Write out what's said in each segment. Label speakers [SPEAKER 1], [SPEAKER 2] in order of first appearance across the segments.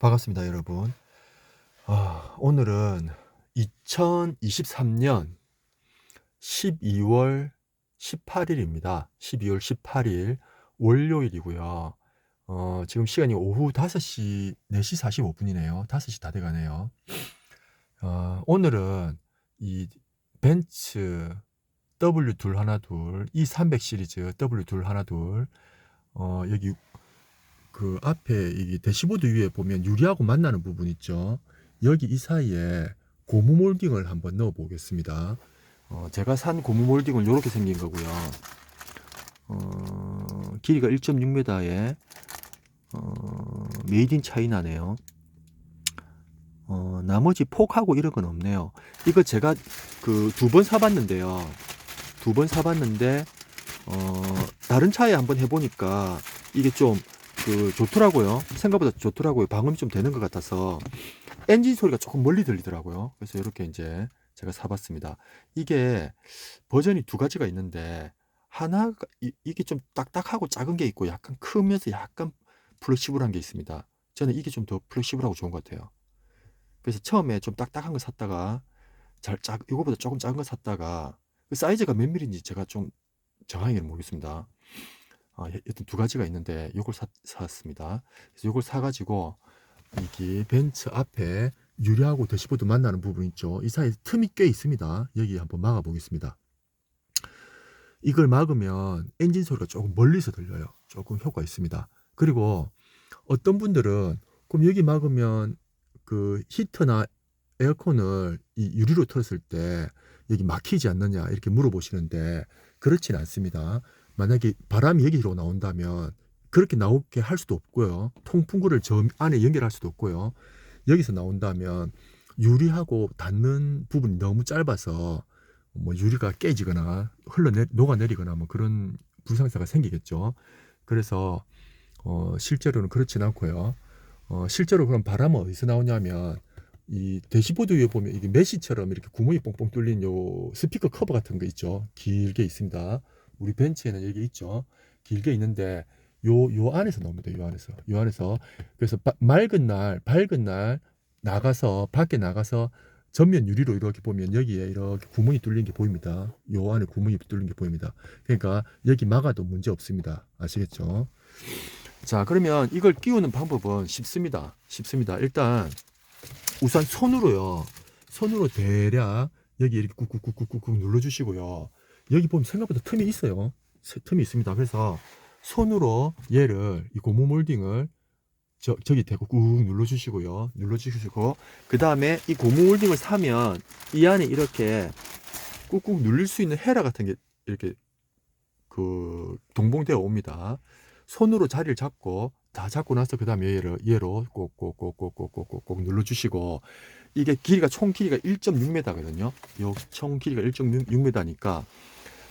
[SPEAKER 1] 반갑습니다, 여러분. 아, 오늘은 2023년 12월 18일입니다. 12월 18일 월요일이고요. 어, 지금 시간이 오후 5시, 4시 45분이네요. 5시 다 돼가네요. 어, 오늘은 이 벤츠 W212, E300 시리즈 W212, 어, 여기 그 앞에 이 대시보드 위에 보면 유리하고 만나는 부분 있죠. 여기 이 사이에 고무 몰딩을 한번 넣어 보겠습니다. 어, 제가 산 고무 몰딩은 이렇게 생긴 거고요. 어, 길이가 1.6m에 어, 메이드 인 차이나네요. 어, 나머지 폭하고 이런 건 없네요. 이거 제가 그 두 번 사봤는데요. 두 번 사봤는데 어, 다른 차에 한번 해보니까 이게 좀 그 좋더라고요. 생각보다 좋더라고요. 방음이 좀 되는 것 같아서 엔진 소리가 조금 멀리 들리더라고요. 그래서 이렇게 이제 제가 사봤습니다. 이게 버전이 두 가지가 있는데 하나가 이, 이게 좀 딱딱하고 작은 게 있고 약간 크면서 약간 플렉시블한 게 있습니다. 저는 이게 좀 더 플렉시블하고 좋은 것 같아요. 그래서 처음에 좀 딱딱한 거 샀다가 잘 작, 이거보다 조금 작은 거 샀다가 그 사이즈가 몇 밀인지 제가 좀 정확히는 모르겠습니다. 아, 여튼 두 가지가 있는데 이걸 사, 샀습니다. 그래서 이걸 사가지고 이게 벤츠 앞에 유리하고 대시보드 만나는 부분 있죠. 이 사이에 틈이 꽤 있습니다. 여기 한번 막아 보겠습니다. 이걸 막으면 엔진 소리가 조금 멀리서 들려요. 조금 효과 있습니다. 그리고 어떤 분들은 그럼 여기 막으면 그 히터나 에어컨을 이 유리로 틀었을 때 여기 막히지 않느냐 이렇게 물어보시는데 그렇진 않습니다. 만약에 바람이 여기로 나온다면 그렇게 나오게 할 수도 없고요. 통풍구를 저 안에 연결할 수도 없고요. 여기서 나온다면 유리하고 닿는 부분이 너무 짧아서 뭐 유리가 깨지거나 흘러 녹아내리거나 뭐 그런 불상사가 생기겠죠. 그래서 어 실제로는 그렇진 않고요. 어 실제로 그럼 바람은 어디서 나오냐면 이 대시보드 위에 보면 이게 메시처럼 이렇게 구멍이 뽕뽕 뚫린 요 스피커 커버 같은 거 있죠. 길게 있습니다. 우리 벤츠에는 여기 있죠. 길게 있는데 요, 요 안에서 나옵니다. 요 안에서. 요 안에서. 그래서 바, 맑은 날, 밝은 날 나가서, 밖에 나가서 전면 유리로 이렇게 보면 여기에 이렇게 구멍이 뚫린 게 보입니다. 요 안에 구멍이 뚫린 게 보입니다. 그러니까 여기 막아도 문제 없습니다. 아시겠죠? 자, 그러면 이걸 끼우는 방법은 쉽습니다. 쉽습니다. 일단 우선 손으로요. 손으로 대략 여기 이렇게 꾹꾹꾹꾹꾹 눌러주시고요. 여기 보면 생각보다 틈이 있어요. 틈이 있습니다. 그래서 손으로 얘를 이 고무 몰딩을 저, 저기 대고 꾹 눌러주시고요. 눌러주시고 그 다음에 이 고무 몰딩을 사면 이 안에 이렇게 꾹꾹 눌릴 수 있는 헤라 같은 게 이렇게 그 동봉되어 옵니다. 손으로 자리를 잡고 다 잡고 나서 그 다음에 얘를 얘로 꼭꼭꼭꼭꼭꼭꼭 눌러주시고 이게 길이가 총 길이가 1.6m거든요. 요총 길이가 1.6m니까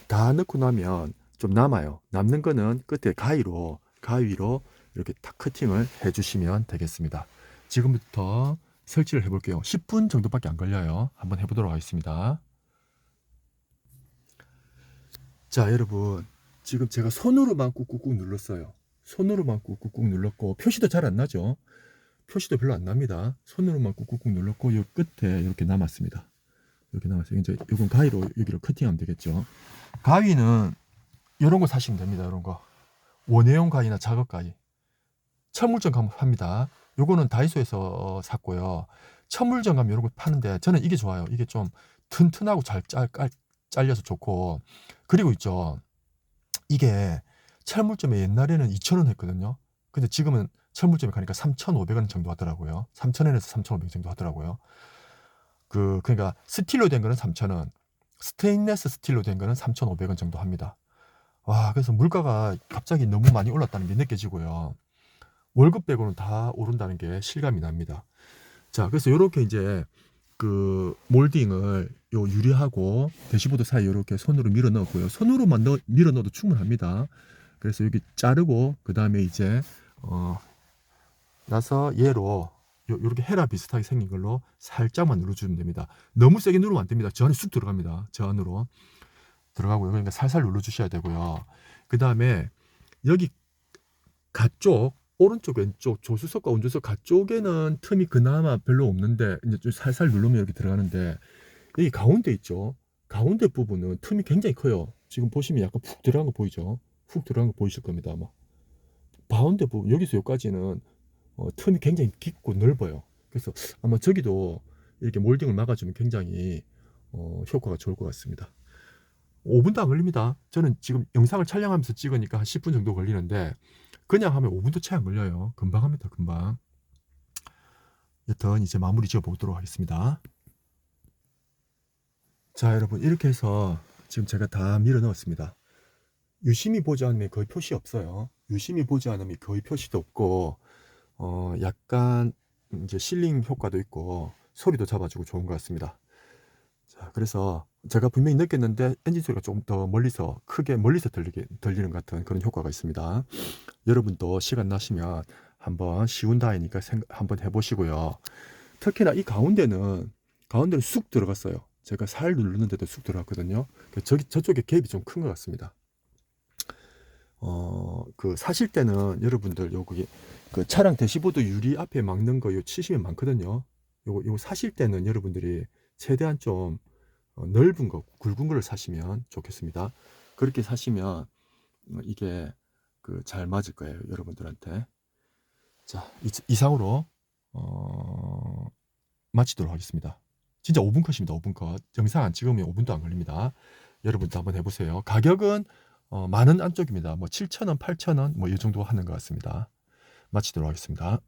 [SPEAKER 1] 다 넣고 나면 좀 남아요. 남는 거는 끝에 가위로 가위로 이렇게 탁 커팅을 해주시면 되겠습니다. 지금부터 설치를 해볼게요. 10분 정도밖에 안 걸려요. 한번 해보도록 하겠습니다. 자, 여러분. 지금 제가 손으로만 꾹꾹꾹 눌렀어요. 손으로만 꾹꾹꾹 눌렀고 표시도 잘 안 나죠. 표시도 별로 안 납니다. 손으로만 꾹꾹꾹 눌렀고 이 끝에 이렇게 남았습니다. 이렇게 남았어요. 이제 이건 가위로 여기를 커팅하면 되겠죠. 가위는 이런 거 사시면 됩니다. 이런 거 원예용 가위나 작업 가위. 천물점 가면 팝니다. 요거는 다이소에서 샀고요. 천물점 가면 이런 거 파는데 저는 이게 좋아요. 이게 좀 튼튼하고 잘 짤, 잘려서 좋고 그리고 있죠. 이게 철물점에 옛날에는 2,000원 했거든요. 근데 지금은 철물점에 가니까 3,500원 정도 하더라고요. 3,000원에서 3,500원 정도 하더라고요. 그 그러니까 스틸로 된 거는 3,000원, 스테인레스 스틸로 된 거는 3,500원 정도 합니다. 와, 그래서 물가가 갑자기 너무 많이 올랐다는 게 느껴지고요. 월급 빼고는 다 오른다는 게 실감이 납니다. 자, 그래서 이렇게 이제 그 몰딩을 요 유리하고 대시보드 사이 이렇게 손으로 밀어 넣었고요. 손으로만 넣, 밀어 넣어도 충분합니다. 그래서 여기 자르고 그 다음에 이제 어 나서 얘로 요, 요렇게 헤라 비슷하게 생긴 걸로 살짝만 눌러주면 됩니다. 너무 세게 누르면 안 됩니다. 저 안에 쑥 들어갑니다. 저 안으로 들어가고요. 그러니까 살살 눌러주셔야 되고요. 그 다음에 여기 가쪽 오른쪽 왼쪽 조수석과 운전석 가쪽에는 틈이 그나마 별로 없는데 이제 좀 살살 누르면 이렇게 들어가는데 여기 가운데 있죠. 가운데 부분은 틈이 굉장히 커요. 지금 보시면 약간 푹 들어간 거 보이죠? 푹 들어간 거 보이실 겁니다 아마. 가운데 부분 여기서 여기까지는 어, 틈이 굉장히 깊고 넓어요. 그래서 아마 저기도 이렇게 몰딩을 막아주면 굉장히 어, 효과가 좋을 것 같습니다. 5분도 안 걸립니다. 저는 지금 영상을 촬영하면서 찍으니까 한 10분 정도 걸리는데 그냥 하면 5분도 채 안 걸려요. 금방 합니다. 금방. 여튼 이제 마무리 지어 보도록 하겠습니다. 자 여러분 이렇게 해서 지금 제가 다 밀어 넣었습니다. 유심히 보지 않으면 거의 표시 없어요. 유심히 보지 않으면 거의 표시도 없고 어 약간 이제 실링 효과도 있고 소리도 잡아주고 좋은 것 같습니다. 자 그래서 제가 분명히 느꼈는데 엔진 소리가 조금 더 멀리서 크게 멀리서 들리게 들리는 것 같은 그런 효과가 있습니다. 여러분도 시간 나시면 한번 쉬운 다이니까 생각 한번 해보시고요. 특히나 이 가운데는 가운데는 쑥 들어갔어요. 제가 살 누르는데도 쑥 들어갔거든요. 그 저기 저쪽에 갭이 좀 큰 것 같습니다. 어, 그 사실 때는 여러분들 여기 그 차량 대시보드 유리 앞에 막는 거요 치시면 많거든요. 요거 요거 사실 때는 여러분들이 최대한 좀 어, 넓은 거, 굵은 거를 사시면 좋겠습니다. 그렇게 사시면 어, 이게 그 잘 맞을 거예요, 여러분들한테. 자, 이, 이상으로 어, 마치도록 하겠습니다. 진짜 5분 컷입니다. 5분 컷. 영상 안 찍으면 5분도 안 걸립니다. 여러분도 한번 해보세요. 가격은 어, 만원 안쪽입니다. 뭐 7,000원, 8,000원 뭐 이 정도 하는 것 같습니다. 마치도록 하겠습니다.